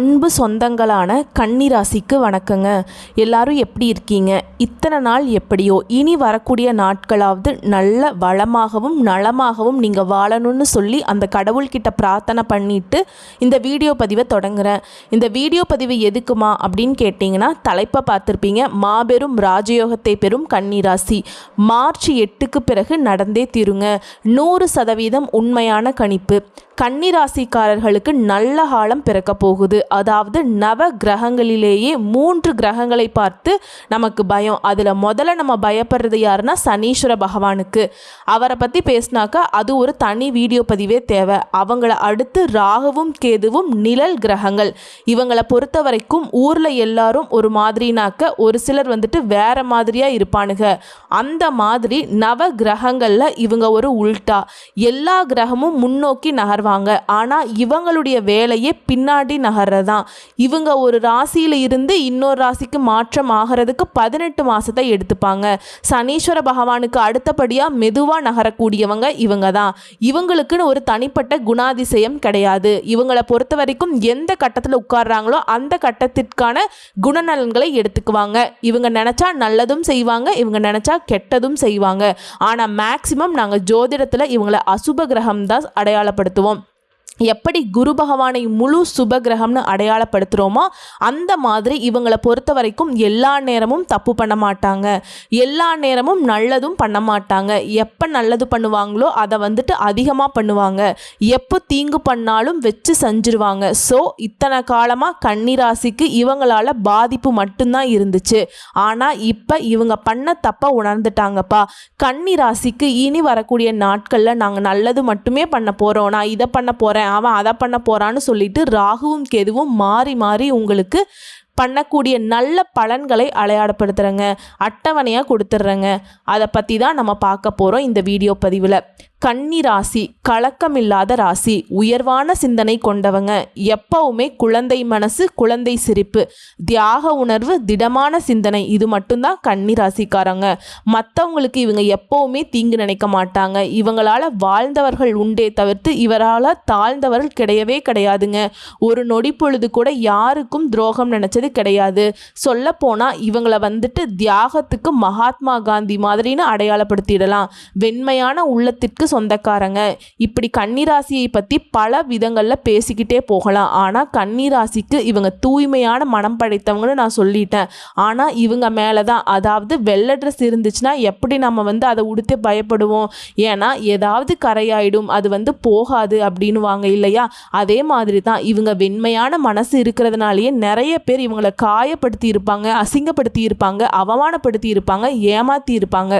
அன்பு சொந்தங்களான கன்னிராசிக்கு வணக்கங்க. எல்லாரும் எப்படி இருக்கீங்க? இத்தனை நாள் எப்படியோ இனி வரக்கூடிய நாட்களாவது நல்ல வளமாகவும் நலமாகவும் நீங்கள் வாழணும்னு சொல்லி அந்த கடவுள்கிட்ட பிரார்த்தனை பண்ணிட்டு இந்த வீடியோ பதிவை தொடங்குறேன். இந்த வீடியோ பதிவு எதுக்குமா அப்படின்னு கேட்டிங்கன்னா தலைப்பை பார்த்துருப்பீங்க. மாபெரும் ராஜயோகத்தை பெறும் கன்னிராசி. மார்ச் எட்டுக்கு பிறகு நடந்தே தீருங்க. நூறு சதவீதம் உண்மையான கணிப்பு. கன்னிராசிக்காரர்களுக்கு நல்ல காலம் பிறக்க போகுது. அதாவது நவ கிரகங்களிலேயே மூன்று கிரகங்களை பார்த்து நமக்கு பயம். அதில் முதல்ல நம்ம பயப்படுறது யாருன்னா சனீஸ்வர பகவானுக்கு. அவரை பற்றி பேசினாக்கா அது ஒரு தனி வீடியோ பதிவே தேவை. அவங்கள அடுத்து ராகுவும் கேதுவும் நிழல் கிரகங்கள். இவங்களை பொறுத்த வரைக்கும் ஊரில் எல்லாரும் ஒரு மாதிரினாக்க ஒரு சிலர் வந்துட்டு வேற மாதிரியாக இருப்பானுங்க. அந்த மாதிரி நவ கிரகங்களில் இவங்க ஒரு உல்ட்டா எல்லா கிரகமும் முன்னோக்கி நகர்வாங்க. ஆனால் இவங்களுடைய வேலையே பின்னாடி தான். இவங்க ஒரு ராசியில் இருந்து இன்னொரு ராசிக்கு மாற்றம் ஆகிறதுக்கு பதினெட்டு மாதத்தை எடுத்துப்பாங்க. சனீஸ்வர பகவானுக்கு அடுத்தபடியாக மெதுவாக நகரக்கூடியவங்க இவங்க தான். இவங்களுக்குன்னு ஒரு தனிப்பட்ட குணாதிசயம் கிடையாது. இவங்களை பொறுத்த வரைக்கும் எந்த கட்டத்தில் உட்கார்றாங்களோ அந்த கட்டத்திற்கான குணநலன்களை எடுத்துக்குவாங்க. இவங்க நினச்சா நல்லதும் செய்வாங்க இவங்க நினச்சா கெட்டதும் செய்வாங்க. ஆனால் மேக்சிமம் நாங்கள் ஜோதிடத்தில் இவங்களை அசுப கிரகம் தான் அடையாளப்படுத்துவோம். எப்படி குரு பகவானை முழு சுப கிரகம்னு அடையாளப்படுத்துகிறோமோ அந்த மாதிரி இவங்களை பொறுத்த வரைக்கும் எல்லா நேரமும் தப்பு பண்ண மாட்டாங்க. எல்லா நேரமும் நல்லதும் பண்ண மாட்டாங்க. எப்போ நல்லது பண்ணுவாங்களோ அதை வந்துட்டு அதிகமாக பண்ணுவாங்க. எப்போ தீங்கு பண்ணாலும் வச்சு செஞ்சிருவாங்க. ஸோ இத்தனை காலமாக கன்னிராசிக்கு இவங்களால பாதிப்பு மட்டும்தான் இருந்துச்சு. ஆனால் இப்போ இவங்க பண்ண தப்பை உணர்ந்துட்டாங்கப்பா. கன்னிராசிக்கு இனி வரக்கூடிய நாட்களில் நாங்கள் நல்லது மட்டுமே பண்ண போகிறோம் நான் இதை பண்ண போகிறேன் அவன் அதை பண்ண போகிறான்னு சொல்லிட்டு ராகுவும் கேதுவும் மாறி மாறி உங்களுக்கு பண்ணக்கூடிய நல்ல பலன்களை அடையாளப்படுத்துகிறேங்க அட்டவணையாக கொடுத்துட்றேங்க அதை பற்றி தான் நம்ம பார்க்க போகிறோம் இந்த வீடியோ பதிவில். கன்னி ராசி கலக்கமில்லாத ராசி உயர்வான சிந்தனை கொண்டவங்க. எப்பவுமே குழந்தை மனசு குழந்தை சிரிப்பு. தியாக உணர்வு திடமான சிந்தனை. இது மட்டும்தான் கன்னி ராசிக்காரங்க மற்றவங்களுக்கு இவங்க எப்பவுமே தீங்கு நினைக்க மாட்டாங்க. இவங்களால் வாழ்ந்தவர்கள் உண்டே தவிர்த்து இவரால் தாழ்ந்தவர்கள் கிடையவே கிடையாதுங்க. ஒரு நொடி பொழுது கூட யாருக்கும் துரோகம் நினச்சது கிடையாது. சொல்லப்போனால் இவங்களை வந்துட்டு தியாகத்துக்கு மகாத்மா காந்தி மாதிரின்னு அடையாளப்படுத்திடலாம். வெண்மையான உள்ளத்திற்கு சொந்தக்காரங்க. இப்படி கன்னிராசியை பற்றி பல விதங்களில் பேசிக்கிட்டே போகலாம். ஆனால் கன்னிராசிக்கு இவங்க தூய்மையான மனம் படைத்தவங்கன்னு நான் சொல்லிட்டேன். ஆனால் இவங்க மேலே தான் அதாவது வெள்ளை ட்ரெஸ் இருந்துச்சுன்னா எப்படி நம்ம வந்து அதை உடுத்து பயப்படுவோம்? ஏன்னா ஏதாவது கரையாயிடும். அது வந்து போகாது அப்படின்னு வாங்க இல்லையா? அதே மாதிரி தான் இவங்க வெண்மையான மனசு இருக்கிறதுனாலேயே நிறைய பேர் இவங்களை காயப்படுத்தி இருப்பாங்க அசிங்கப்படுத்தி இருப்பாங்க அவமானப்படுத்தி இருப்பாங்க ஏமாற்றி இருப்பாங்க.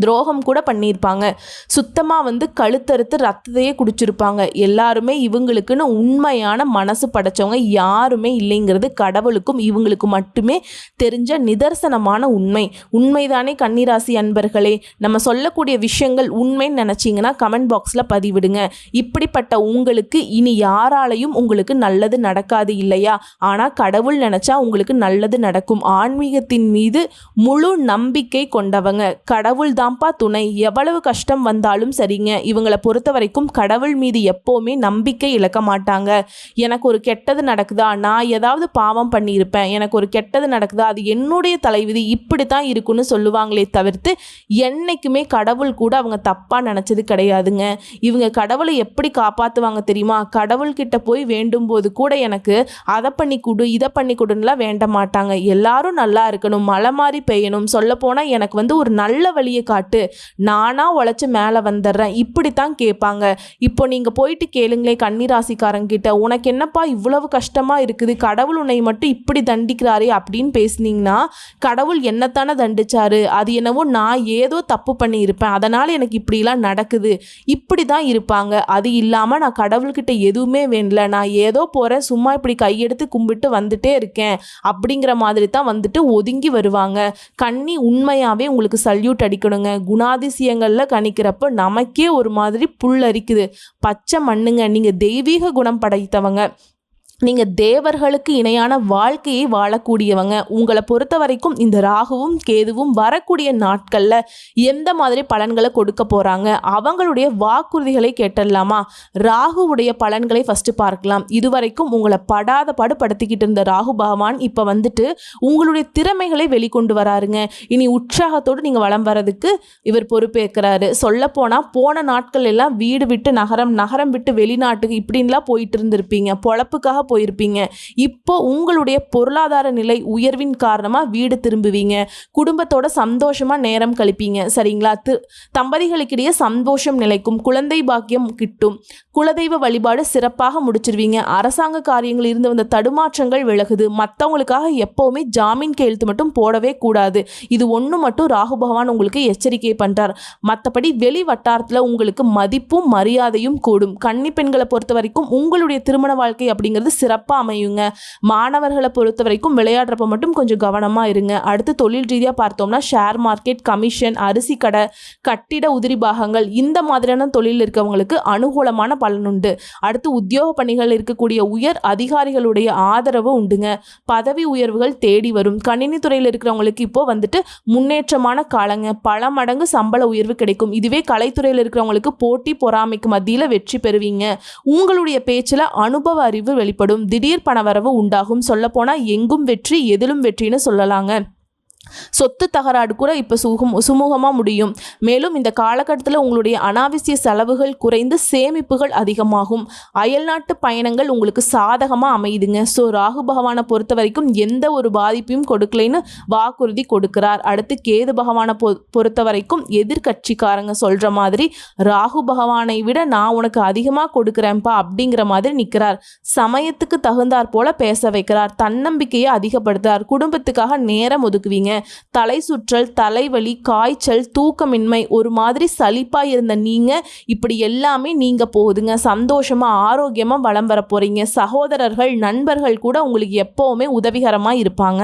துரோகம் கூட பண்ணியிருப்பாங்க. சுத்தமாக வந்து கழுத்தறுத்து ரத்தத்தையே குடிச்சிருப்பாங்க. எல்லாருமே இவங்களுக்குன்னு உண்மையான மனசு படைச்சவங்க யாருமே இல்லைங்கிறது கடவுளுக்கும் இவங்களுக்கு மட்டுமே தெரிஞ்ச நிதர்சனமான உண்மை. உண்மைதானே கன்னிராசி அன்பர்களே? நம்ம சொல்லக்கூடிய விஷயங்கள் உண்மைன்னு நினச்சிங்கன்னா கமெண்ட் பாக்ஸில் பதிவிடுங்க. இப்படிப்பட்ட உங்களுக்கு இனி யாராலையும் உங்களுக்கு நல்லது நடக்காது இல்லையா? ஆனால் கடவுள் நினச்சா உங்களுக்கு நல்லது நடக்கும். ஆன்மீகத்தின் மீது முழு நம்பிக்கை கொண்டவங்க. கடவுள் தான்ப்பா துணை. எவ்வளவு கஷ்டம் வந்தாலும் சரிங்க. இவங்களை பொறுத்த வரைக்கும் கடவுள் மீது எப்போவுமே நம்பிக்கை இழக்க மாட்டாங்க. எனக்கு ஒரு கெட்டது நடக்குதா? நான் ஏதாவது பாவம் பண்ணியிருப்பேன். எனக்கு ஒரு கெட்டது நடக்குதா? அது என்னுடைய தலைவிதி இப்படி தான் இருக்குன்னு சொல்லுவாங்களே தவிர்த்து என்றைக்குமே கடவுள் கூட அவங்க தப்பாக நினச்சது கிடையாதுங்க. இவங்க கடவுளை எப்படி காப்பாற்றுவாங்க தெரியுமா? கடவுள்கிட்ட போய் வேண்டும் போது கூட எனக்கு அதை பண்ணி கொடு இதை பண்ணி கொடுன்னுலாம் வேண்ட மாட்டாங்க. எல்லாரும் நல்லா இருக்கணும். மழை மாதிரி பெய்யணும். சொல்லப்போனால் எனக்கு வந்து ஒரு நல்ல வழியை காட்டு. நானாக உழைச்சி மேலே வந்துடுறேன். இப்படி தான் கேட்பாங்க. இப்போ நீங்கள் போயிட்டு கேளுங்களே கன்னிராசிக்காரங்கிட்ட. உனக்கு என்னப்பா இவ்வளவு கஷ்டமாக இருக்குது? கடவுள் உன்னை மட்டும் இப்படி தண்டிக்கிறாரே அப்படின்னு பேசுனீங்கன்னா கடவுள் என்னத்தானே தண்டிச்சாரு? அது என்னவோ நான் ஏதோ தப்பு பண்ணியிருப்பேன். அதனால் எனக்கு இப்படிலாம் நடக்குது. இப்படி தான் இருப்பாங்க. அது இல்லாமல் நான் கடவுள்கிட்ட எதுவுமே வேண்டல. நான் ஏதோ போகிறேன் சும்மா இப்படி கையெடுத்து கும்பிட்டு வந்துட்டே இருக்கேன். அப்படிங்கிற மாதிரி தான் வந்துட்டு ஒதுங்கி வருவாங்க. கண்ணி உண்மையாகவே உங்களுக்கு சல்யூட் அடிக்கணும் அடிக்கணுங்க குணாதிசயங்களில் கணிக்கிறப்ப நமக்கே ஒரு மாதிரி புல் அரிக்குது பச்சை மண்ணுங்க நீங்கள் தெய்வீக குணம் படைத்தவங்க. நீங்கள் தேவர்களுக்கு இணையான வாழ்க்கையை வாழக்கூடியவங்க. உங்களை பொறுத்த வரைக்கும் இந்த ராகுவும் கேதுவும் வரக்கூடிய நாட்களில் எந்த மாதிரி பலன்களை கொடுக்க போகிறாங்க அவங்களுடைய வாக்குறுதிகளை கேட்டுடலாமா ராகுவுடைய பலன்களை ஃபஸ்ட்டு பார்க்கலாம். இதுவரைக்கும் உங்களை படாத பாடுபடுத்திக்கிட்டு இருந்த ராகு பகவான் இப்போ வந்துட்டு உங்களுடைய திறமைகளை வெளிக்கொண்டு வராருங்க. இனி உற்சாகத்தோடு நீங்கள் வளம் வரதுக்கு இவர் பொறுப்பேற்கிறாரு. சொல்லப்போனால் போன நாட்கள் எல்லாம் வீடு விட்டு நகரம் நகரம் விட்டு வெளிநாட்டுக்கு இப்படின்லாம் போயிட்டு இருந்திருப்பீங்க. பொழப்புக்காக போயிருப்பீங்க. இப்போ உங்களுடைய பொருளாதார நிலை உயர்வின் காரணமாக வீடு திரும்புவீங்க. குடும்பத்தோட சந்தோஷமாக நேரம் கழிப்பீங்க. சரிங்களா? தி தம்பதிகளுக்கிடையே சந்தோஷம் நிலைக்கும் குழந்தை பாக்கியம் கிட்டும் குலதெய்வ வழிபாடு சிறப்பாக முடிச்சிருவீங்க. அரசாங்க காரியங்கள் இருந்து வந்த தடுமாற்றங்கள் விலகுது. மற்றவங்களுக்காக எப்போவுமே ஜாமீன் கையெழுத்து மட்டும் போடவே கூடாது. இது ஒன்று மட்டும் ராகு பகவான் உங்களுக்கு எச்சரிக்கை பண்ணுறார் மற்றபடி வெளி வட்டாரத்தில் உங்களுக்கு மதிப்பும் மரியாதையும் கூடும். கன்னி பெண்களை பொறுத்த வரைக்கும் உங்களுடைய திருமண வாழ்க்கை அப்படிங்கிறது சிறப்பாக அமையுங்க. மாணவர்களை பொறுத்த வரைக்கும் விளையாடுறப்ப மட்டும் கொஞ்சம் கவனமாக இருங்க. அடுத்து தொழில் ரீதியாக பார்த்தோம்னா ஷேர் மார்க்கெட் கமிஷன் அரிசி கடை கட்டிட உதிரி பாகங்கள் இந்த மாதிரியான தொழில் இருக்கவங்களுக்கு அனுகூலமான பலனுண்டு அடுத்து உத்தியோக பணிகள் இருக்கக்கூடிய உயர் அதிகாரிகளுடைய ஆதரவு உண்டுங்க. பதவி உயர்வுகள் தேடி வரும். கணினி துறையில் இருக்கிறவங்களுக்கு இப்போ வந்துட்டு முன்னேற்றமான காலங்க. பல மடங்கு சம்பள உயர்வு கிடைக்கும். இதுவே கலைத்துறையில் இருக்கிறவங்களுக்கு போட்டி பொறாமைக்கு மத்தியில் வெற்றி பெறுவீங்க. உங்களுடைய பேச்சில் அனுபவ அறிவு வெளிப்படும். திடீர் பணவரவு உண்டாகும். சொல்லப்போனால் எங்கும் வெற்றி எதிலும் வெற்றின்னு சொல்லலாங்க. சொத்து தகராறு கூட இப்போ சுகம் சுமூகமாக முடியும். மேலும் இந்த காலகட்டத்தில் உங்களுடைய அனாவசிய செலவுகள் குறைந்து சேமிப்புகள் அதிகமாகும். அயல்நாட்டு பயணங்கள் உங்களுக்கு சாதகமாக அமையுதுங்க. ஸோ ராகு பகவானை பொறுத்த வரைக்கும் எந்த ஒரு பாதிப்பையும் கொடுக்கலைன்னு வாக்குறுதி கொடுக்கிறார். அடுத்து கேது பகவானை பொ பொறுத்த வரைக்கும் எதிர்கட்சிக்காரங்க சொல்கிற மாதிரி ராகு பகவானை விட நான் உனக்கு அதிகமாக கொடுக்குறேன்ப்பா அப்படிங்கிற மாதிரி நிற்கிறார் சமயத்துக்கு தகுந்தாற் போல பேச வைக்கிறார். தன்னம்பிக்கையை அதிகப்படுத்துறார். குடும்பத்துக்காக நேரம் ஒதுக்குவீங்க. தலை சுற்றல் தலைவலி காய்ச்சல் தூக்கமின்மை ஒரு மாதிரி சலிப்பாக இருந்த நீங்கள் இப்படி எல்லாமே நீங்க போகுதுங்க. சந்தோஷமாக ஆரோக்கியமாக வளம் வர போகிறீங்க சகோதரர்கள் நண்பர்கள் கூட உங்களுக்கு எப்போவுமே உதவிகரமாக இருப்பாங்க.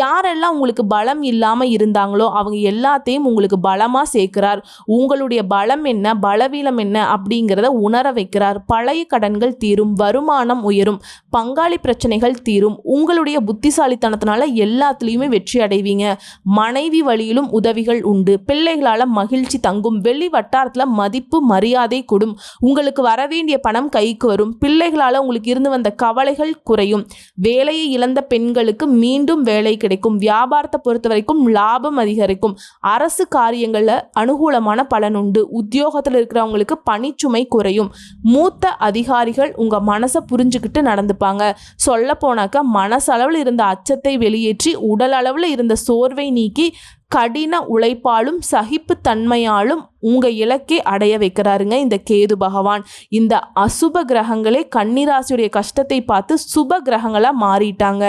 யாரெல்லாம் உங்களுக்கு பலம் இல்லாமல் இருந்தாங்களோ அவங்க எல்லாத்தையும் உங்களுக்கு பலமாக சேர்க்கிறார். உங்களுடைய பலம் என்ன பலவீனம் என்ன அப்படிங்கிறத உணர வைக்கிறார். பழைய கடன்கள் தீரும் வருமானம் உயரும் பங்காளி பிரச்சனைகள் தீரும். உங்களுடைய புத்திசாலித்தனத்தினால எல்லாத்துலேயுமே வெற்றி அடைவீங்க. மனைவி வழியிலும் உதவிகள் உண்டு. பிள்ளைகளால் மகிழ்ச்சி தங்கும். வெளி வட்டாரத்தில் மதிப்பு மரியாதை கொடும். உங்களுக்கு வரவேண்டிய பணம் கைக்கு வரும். பிள்ளைகளால் உங்களுக்கு இருந்து வந்த கவலைகள் குறையும். வேலையை இழந்த பெண்களுக்கு மீண்டும் வேலை கிடைக்கும். வியாபாரத்தை பொறுத்த வரைக்கும் லாபம் அதிகரிக்கும். அரசு காரியங்களில் அனுகூலமான பலன் உண்டு. உத்தியோகத்தில் இருக்கிறவங்களுக்கு பணிச்சுமை குறையும். மூத்த அதிகாரிகள் உங்கள் மனசை புரிஞ்சுக்கிட்டு நடந்துப்பாங்க. சொல்ல போனாக்கா மனசளவில் இருந்த அச்சத்தை வெளியேற்றி உடல் அளவில் இருந்த சோர்வை நீக்கி கடின உழைப்பாலும் சகிப்புத்தன்மையாலும் உங்கள் இலக்கை அடைய வைக்கிறாருங்க இந்த கேது பகவான். இந்த அசுப கிரகங்களே கன்னிராசியுடைய கஷ்டத்தை பார்த்து சுப கிரகங்களாக மாறிட்டாங்க.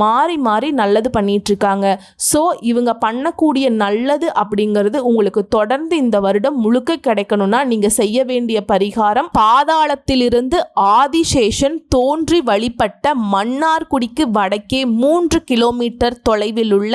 மாறி மாறி நல்லது பண்ணிட்டு இருக்காங்க ஸோ இவங்க பண்ணக்கூடிய நல்லது அப்படிங்கிறது உங்களுக்கு தொடர்ந்து இந்த வருடம் முழுக்க கிடைக்கணும்னா நீங்கள் செய்ய வேண்டிய பரிகாரம் பாதாளத்திலிருந்து ஆதிசேஷன் தோன்றி வழிபட்ட மன்னார்குடிக்கு வடக்கே மூன்று கிலோமீட்டர் தொலைவில் உள்ள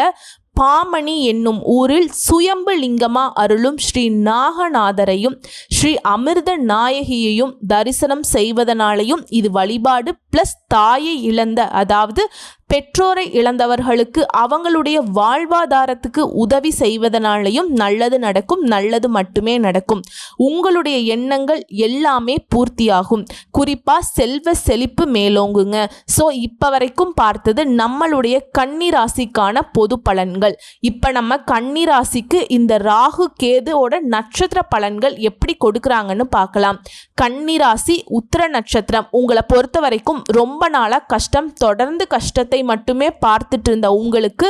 பாமணி என்னும் ஊரில் சுயம்பு லிங்கமா அருளும் ஸ்ரீ நாகநாதரையும் ஸ்ரீ அமிர்த நாயகியையும் தரிசனம் செய்வதனாலையும் இது வழிபாடு ப்ளஸ் தாயை இழந்த அதாவது பெற்றோரை இழந்தவர்களுக்கு அவங்களுடைய வாழ்வாதாரத்துக்கு உதவி செய்வதனாலையும் நல்லது நடக்கும் நல்லது மட்டுமே நடக்கும். உங்களுடைய எண்ணங்கள் எல்லாமே பூர்த்தியாகும். குறிப்பாக செல்வ செழிப்பு மேலோங்குங்க. ஸோ இப்போ வரைக்கும் பார்த்தது நம்மளுடைய கன்னிராசிக்கான பொது பலன்கள். இப்போ நம்ம கன்னிராசிக்கு இந்த ராகு கேதுவோட நட்சத்திர பலன்கள் எப்படி கொடுக்குறாங்கன்னு பார்க்கலாம். கன்னிராசி உத்திர நட்சத்திரம். உங்களை பொறுத்த வரைக்கும் ரொம்ப நாளாக கஷ்டம் தொடர்ந்து கஷ்டத்தை மட்டுமே பார்த்துட்டு இருந்த உங்களுக்கு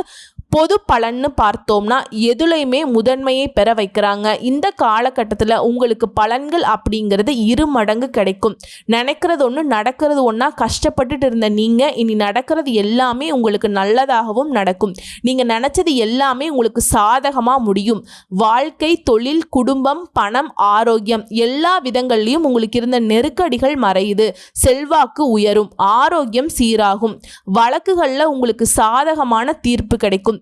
பொது பலன்னு பார்த்தோம்னா எதுலையுமே முதன்மையை பெற வைக்கிறாங்க. இந்த காலகட்டத்தில் உங்களுக்கு பலன்கள் அப்படிங்கிறது இரு மடங்கு கிடைக்கும். நினைக்கிறது ஒன்று நடக்கிறது ஒன்றா கஷ்டப்பட்டுட்டு இருந்த நீங்கள் இனி நடக்கிறது எல்லாமே உங்களுக்கு நல்லதாகவும் நடக்கும். நீங்கள் நினச்சது எல்லாமே உங்களுக்கு சாதகமாக முடியும். வாழ்க்கை தொழில் குடும்பம் பணம் ஆரோக்கியம் எல்லா விதங்கள்லையும் உங்களுக்கு இருந்த நெருக்கடிகள் மறையுது. செல்வாக்கு உயரும் ஆரோக்கியம் சீராகும். வழக்குகளில் உங்களுக்கு சாதகமான தீர்ப்பு கிடைக்கும்.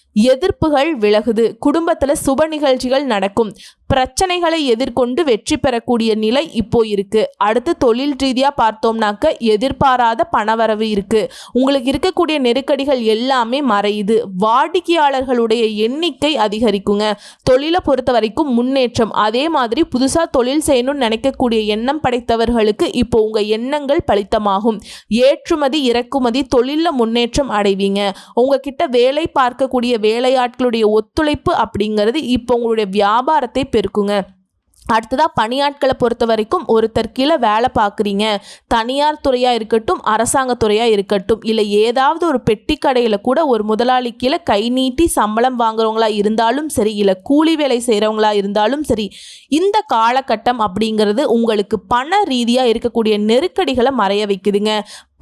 எதிர்ப்புகள் விலகுது. குடும்பத்தில் சுப நிகழ்ச்சிகள் நடக்கும். பிரச்சனைகளை எதிர்கொண்டு வெற்றி பெறக்கூடிய நிலை இப்போ இருக்கு. அடுத்து தொழில் ரீதியாக பார்த்தோம்னாக்க எதிர்பாராத பணவரவு இருக்கு. உங்களுக்கு இருக்கக்கூடிய நெருக்கடிகள் எல்லாமே மறையுது. வாடிக்கையாளர்களுடைய எண்ணிக்கை அதிகரிக்குங்க. தொழிலை பொறுத்த வரைக்கும் முன்னேற்றம். அதே மாதிரி புதுசாக தொழில் செய்யணும்னு நினைக்கக்கூடிய எண்ணம் படைத்தவர்களுக்கு இப்போ உங்கள் எண்ணங்கள் பலித்தமாகும். ஏற்றுமதி இறக்குமதி தொழிலில் முன்னேற்றம் அடைவீங்க. உங்ககிட்ட வேலை பார்க்கக்கூடிய வேலையாட்களுடைய ஒத்துழைப்பு அப்படிங்கிறது இப்போ உங்களுடைய வியாபாரத்தை பெருக்குங்க. அடுத்ததாக பணியாட்களை பொறுத்த வரைக்கும் ஒருத்தர் கீழே வேலை பார்க்குறீங்க. தனியார் துறையாக இருக்கட்டும் அரசாங்க துறையாக இருக்கட்டும் இல்லை ஏதாவது ஒரு பெட்டி கடையில் கூட ஒரு முதலாளி கீழே கை நீட்டி சம்பளம் வாங்குறவங்களா இருந்தாலும் சரி இல்லை கூலி வேலை செய்கிறவங்களா இருந்தாலும் சரி இந்த காலகட்டம் அப்படிங்கிறது உங்களுக்கு பண ரீதியாக இருக்கக்கூடிய நெருக்கடிகளை மறைய வைக்குதுங்க.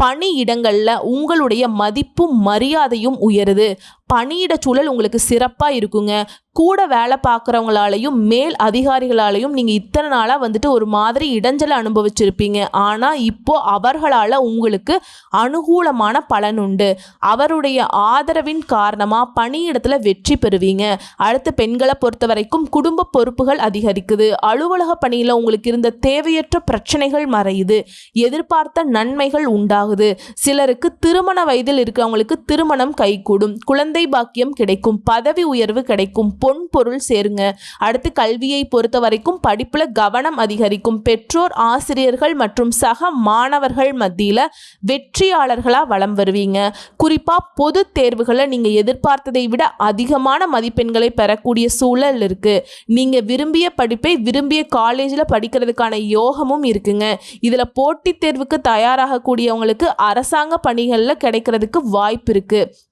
பணியிடங்களில் உங்களுடைய மதிப்பும் மரியாதையும் உயருது. பணியிட சூழல் உங்களுக்கு சிறப்பாக இருக்குங்க. கூட வேலை பார்க்குறவங்களாலையும் மேல் அதிகாரிகளாலையும் நீங்கள் இத்தனை நாளாக வந்துட்டு ஒரு மாதிரி இடைஞ்சலை அனுபவிச்சிருப்பீங்க. ஆனால் இப்போது அவர்களால் உங்களுக்கு அனுகூலமான பலன் உண்டு. அவருடைய ஆதரவின் காரணமாக பணியிடத்தில் வெற்றி பெறுவீங்க. அடுத்து பெண்களை பொறுத்த வரைக்கும் குடும்ப பொறுப்புகள் அதிகரிக்குது. அலுவலக பணியில் உங்களுக்கு இருந்த தேவையற்ற பிரச்சனைகள் மறையுது. எதிர்பார்த்த நன்மைகள் உண்டாகும் ஆகுது சிலருக்கு திருமண வயதில் இருக்கிறவங்களுக்கு திருமணம் கைகூடும். குழந்தை பாக்கியம் கிடைக்கும். பதவி உயர்வு கிடைக்கும். பொன் பொருள் சேருங்க. அடுத்து கல்வியை பொறுத்த வரைக்கும் படிப்புல கவனம் அதிகரிக்கும். பெற்றோர் ஆசிரியர்கள் மற்றும் சக மாணவர்கள் மத்தியில் வெற்றியாளர்களாக வலம் வருவீங்க. குறிப்பாக பொது தேர்வுகளை நீங்கள் எதிர்பார்த்ததை விட அதிகமான மதிப்பெண்களை பெறக்கூடிய சூழல் இருக்குது நீங்கள் விரும்பிய படிப்பை விரும்பிய காலேஜில் படிக்கிறதுக்கான யோகமும் இருக்குங்க. இதில் போட்டித் தேர்வுக்கு தயாராகக்கூடியவங்களுக்கு அரசாங்க பணிகளில் கிடைக்கிறதுக்கு வாய்ப்பு இருக்குது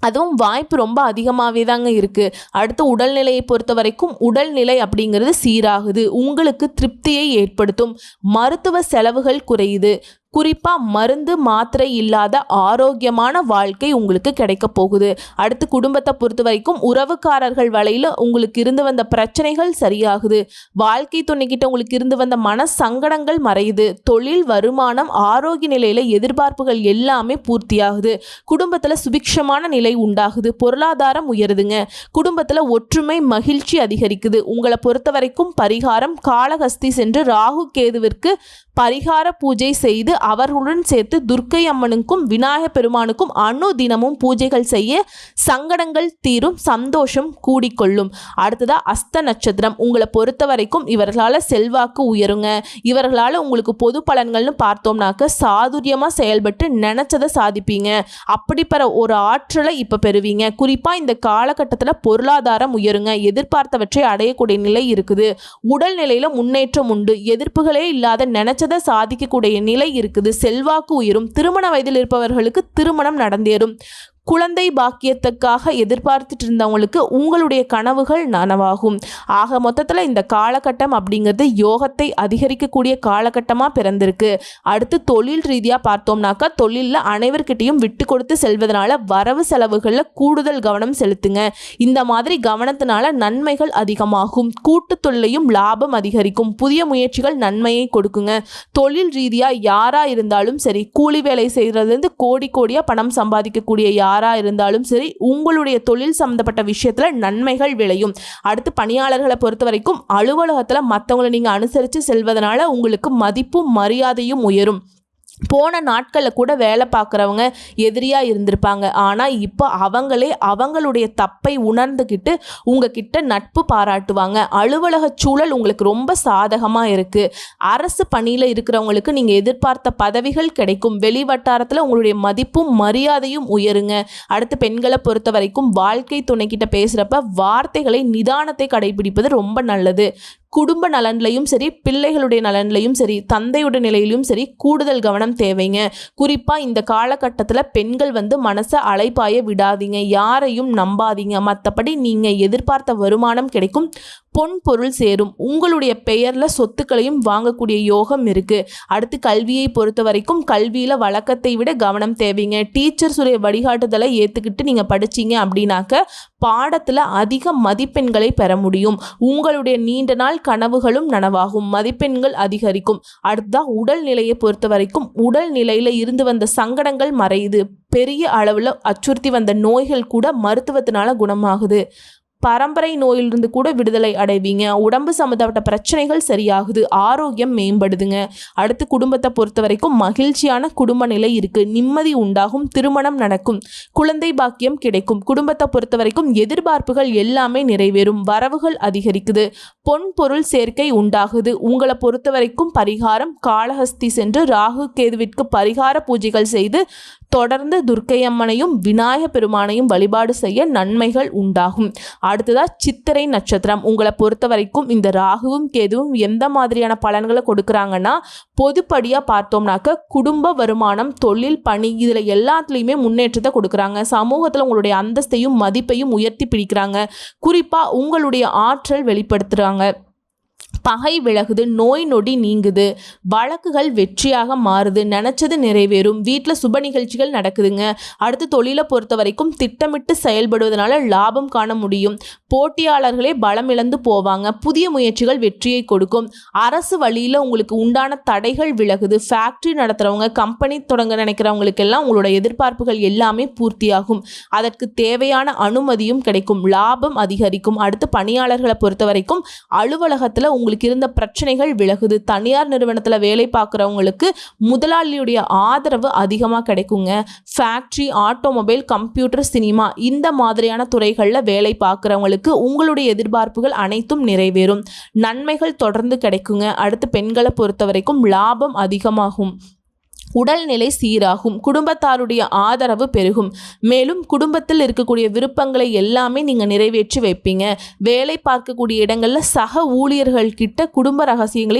அதுவும் வாய்ப்பு ரொம்ப அதிகமாகவே தாங்க இருக்குது அடுத்து உடல்நிலையை பொறுத்த வரைக்கும் உடல்நிலை அப்படிங்கிறது சீராகுது. உங்களுக்கு திருப்தியை ஏற்படுத்தும். மருத்துவ செலவுகள் குறையுது. குறிப்பாக மருந்து மாத்திரை இல்லாத ஆரோக்கியமான வாழ்க்கை உங்களுக்கு கிடைக்க போகுது. அடுத்து குடும்பத்தை பொறுத்த வரைக்கும் உறவுக்காரர்கள் வலையில் உங்களுக்கு இருந்து வந்த பிரச்சனைகள் சரியாகுது. வாழ்க்கை துணைக்கிட்ட உங்களுக்கு இருந்து வந்த மன சங்கடங்கள் மறையுது. தொழில் வருமானம் ஆரோக்கிய நிலையில் எதிர்பார்ப்புகள் எல்லாமே பூர்த்தியாகுது. குடும்பத்தில் சுபிக்ஷமான நிலை உண்டாகுது. பொருளாதாரம் உயருதுங்க. குடும்பத்தில் ஒற்றுமை மகிழ்ச்சி அதிகரிக்குது. உங்களை பொறுத்த வரைக்கும் பரிகாரம் காளஹஸ்தி சென்று ராகு கேதுவிற்கு பரிகார பூஜை செய்து அவர்களுடன் சேர்த்து துர்க்கை அம்மனுக்கும் விநாயக பெருமானுக்கும் அணு தினமும் பூஜைகள் செய்ய சங்கடங்கள் தீரும் சந்தோஷம் கூடிக்கொள்ளும். அடுத்ததா அஸ்த நட்சத்திரம். உங்களை பொறுத்த வரைக்கும் இவர்களால் செல்வாக்கு உயருங்க. இவர்களால் உங்களுக்கு பொது பலன்கள்னு பார்த்தோம்னாக்க சாதுரியமாக செயல்பட்டு நினச்சதை சாதிப்பீங்க. அப்படிப்பட்ட ஒரு ஆற்றலை இப்போ பெறுவீங்க. குறிப்பாக இந்த காலகட்டத்தில் பொருளாதாரம் உயருங்க. எதிர்பார்த்தவற்றை அடையக்கூடிய நிலை இருக்குது. உடல்நிலையில் முன்னேற்றம் உண்டு. எதிர்ப்புகளே இல்லாத நினைச்சதை சாதிக்கக்கூடிய நிலை இருக்குது. செல்வாக்கு உயரும். திருமண வயதில் இருப்பவர்களுக்கு திருமணம் நடந்தேறும். குழந்தை பாக்கியத்துக்காக எதிர்பார்த்துட்டு இருந்தவங்களுக்கு உங்களுடைய கனவுகள் நனவாகும். ஆக மொத்தத்தில் இந்த காலகட்டம் அப்படிங்கிறது யோகத்தை அதிகரிக்கக்கூடிய காலகட்டமாக பிறந்திருக்கு. அடுத்து தொழில் ரீதியாக பார்த்தோம்னாக்கா தொழிலில் அனைவர்கிட்டையும் விட்டு கொடுத்து செல்வதனால வரவு செலவுகளில் கூடுதல் கவனம் செலுத்துங்க. இந்த மாதிரி கவனத்தினால நன்மைகள் அதிகமாகும். கூட்டு தொழிலையும் லாபம் அதிகரிக்கும். புதிய முயற்சிகள் நன்மையை கொடுக்குங்க. தொழில் ரீதியாக யாராக இருந்தாலும் சரி கூலி வேலை செய்கிறதுலேருந்து கோடி கோடியாக பணம் சம்பாதிக்கக்கூடிய யார் யாராக இருந்தாலும் சரி உங்களுடைய தொழில் சம்மந்தப்பட்ட விஷயத்தில் நன்மைகள் விளையும். அடுத்து பணியாளர்களை பொறுத்த வரைக்கும் அலுவலகத்தில் மற்றவங்களை நீங்கள் அனுசரித்து செல்வதனால உங்களுக்கு மதிப்பும் மரியாதையும் உயரும். போன நாட்களில் கூட வேலை பார்க்குறவங்க எதிரியாக இருந்திருப்பாங்க. ஆனால் இப்போ அவங்களே அவங்களுடைய தப்பை உணர்ந்துக்கிட்டு உங்ககிட்ட நட்பு பாராட்டுவாங்க. அலுவலக சூழல் உங்களுக்கு ரொம்ப சாதகமாக இருக்குது அரசு பணியில் இருக்கிறவங்களுக்கு நீங்கள் எதிர்பார்த்த பதவிகள் கிடைக்கும். வெளி வட்டாரத்தில் உங்களுடைய மதிப்பும் மரியாதையும் உயருங்க. அடுத்து பெண்களை பொறுத்த வரைக்கும் வாழ்க்கை துணைக்கிட்ட பேசுகிறப்ப வார்த்தைகளை நிதானத்தை கடைபிடிப்பது ரொம்ப நல்லது. குடும்ப நலன்லையும் சரி பிள்ளைகளுடைய நலன்லையும் சரி தந்தையோட நிலையிலும் சரி கூடுதல் கவனம் தேவைங்க. குறிப்பாக இந்த காலகட்டத்தில் பெண்கள் வந்து மனசை அலைப்பாய விடாதீங்க. யாரையும் நம்பாதீங்க. மற்றபடி நீங்கள் எதிர்பார்த்த வருமானம் கிடைக்கும். பொன் பொருள் சேரும். உங்களுடைய பெயரில் சொத்துக்களையும் வாங்கக்கூடிய யோகம் இருக்குது அடுத்து கல்வியை பொறுத்த வரைக்கும் கல்வியில் வழக்கத்தை விட கவனம் தேவைங்க. டீச்சர்ஸுடைய வழிகாட்டுதலை ஏற்றுக்கிட்டு நீங்கள் படிச்சீங்க அப்படின்னாக்க பாடத்தில் அதிக மதிப்பெண்களை பெற முடியும். உங்களுடைய நீண்ட நாள் கனவுகளும் நனவாகும். மதிப்பெண்கள் அதிகரிக்கும். அடுத்ததாக உடல்நிலையை பொறுத்த வரைக்கும் உடல் நிலையில் இருந்து வந்த சங்கடங்கள் மறையுது. பெரிய அளவில் அச்சுறுத்தி வந்த நோய்கள் கூட மருத்துவத்தினால குணமாகுது. பரம்பரை நோயிலிருந்து கூட விடுதலை அடைவீங்க. உடம்பு சம்மந்தப்பட்ட பிரச்சனைகள் சரியாகுது. ஆரோக்கியம் மேம்படுதுங்க. அடுத்து குடும்பத்தை பொறுத்த வரைக்கும் மகிழ்ச்சியான குடும்ப நிலை இருக்கு. நிம்மதி உண்டாகும். திருமணம் நடக்கும். குழந்தை பாக்கியம் கிடைக்கும். குடும்பத்தை பொறுத்த வரைக்கும் எதிர்பார்ப்புகள் எல்லாமே நிறைவேறும். வரவுகள் அதிகரிக்குது. பொன் பொருள் சேர்க்கை உண்டாகுது. உங்களை பொறுத்த வரைக்கும் பரிகாரம் காளஹஸ்தி சென்று ராகு கேதுவிற்கு பரிகார பூஜைகள் செய்து தொடர்ந்து துர்க்கையம்மனையும் விநாயக பெருமானையும் வழிபாடு செய்ய நன்மைகள் உண்டாகும். அடுத்ததா சித்திரை நட்சத்திரம். உங்களை பொறுத்த வரைக்கும் இந்த ராகுவும் கேதுவும் எந்த மாதிரியான பலன்களை கொடுக்குறாங்கன்னா பொதுப்படியாக பார்த்தோம்னாக்க குடும்ப வருமானம் தொழில் பணி இதில் எல்லாத்துலேயுமே முன்னேற்றத்தை கொடுக்குறாங்க. சமூகத்தில் உங்களுடைய அந்தஸ்தையும் மதிப்பையும் உயர்த்தி பிடிக்கிறாங்க. குறிப்பாக உங்களுடைய ஆற்றல் வெளிப்படுத்துகிறாங்க பகை விலகுது நோய் நொடி நீங்குது வழக்குகள் வெற்றியாக மாறுது நினச்சது நிறைவேறும் வீட்டில் சுப நிகழ்ச்சிகள் நடக்குதுங்க. அடுத்து தொழிலை பொறுத்த வரைக்கும் திட்டமிட்டு செயல்படுவதனால லாபம் காண முடியும். போட்டியாளர்களே பலம் இழந்து போவாங்க புதிய முயற்சிகள் வெற்றியை கொடுக்கும். அரசு வழியில் உங்களுக்கு உண்டான தடைகள் விலகுது ஃபேக்ட்ரி நடத்துகிறவங்க கம்பெனி தொடங்க நினைக்கிறவங்களுக்கெல்லாம் உங்களோட எதிர்பார்ப்புகள் எல்லாமே பூர்த்தியாகும். அதற்கு தேவையான அனுமதியும் கிடைக்கும் லாபம் அதிகரிக்கும். அடுத்து பணியாளர்களை பொறுத்த வரைக்கும் அலுவலகத்தில் உங்களுக்கு இருந்த பிரச்சனைகள் விலகுது. தனியார் நிறுவனத்தில் வேலை பார்க்குறவங்களுக்கு முதலாளியுடைய ஆதரவு அதிகமாக கிடைக்குங்க. ஃபேக்ட்ரி ஆட்டோமொபைல் கம்ப்யூட்டர் சினிமா இந்த மாதிரியான துறைகளில் வேலை பார்க்குறவங்களுக்கு உங்களுடைய எதிர்பார்ப்புகள் அனைத்தும் நிறைவேறும். நன்மைகள் தொடர்ந்து கிடைக்குங்க. அடுத்து பெண்களை பொறுத்த வரைக்கும் லாபம் அதிகமாகும். உடல்நிலை சீராகும் குடும்பத்தாருடைய ஆதரவு பெருகும். மேலும் குடும்பத்தில் இருக்கக்கூடிய விருப்பங்களை எல்லாமே நீங்கள் நிறைவேற்றி வைப்பீங்க. வேலை பார்க்கக்கூடிய இடங்களில் சக ஊழியர்கள் கிட்ட குடும்ப ரகசியங்களை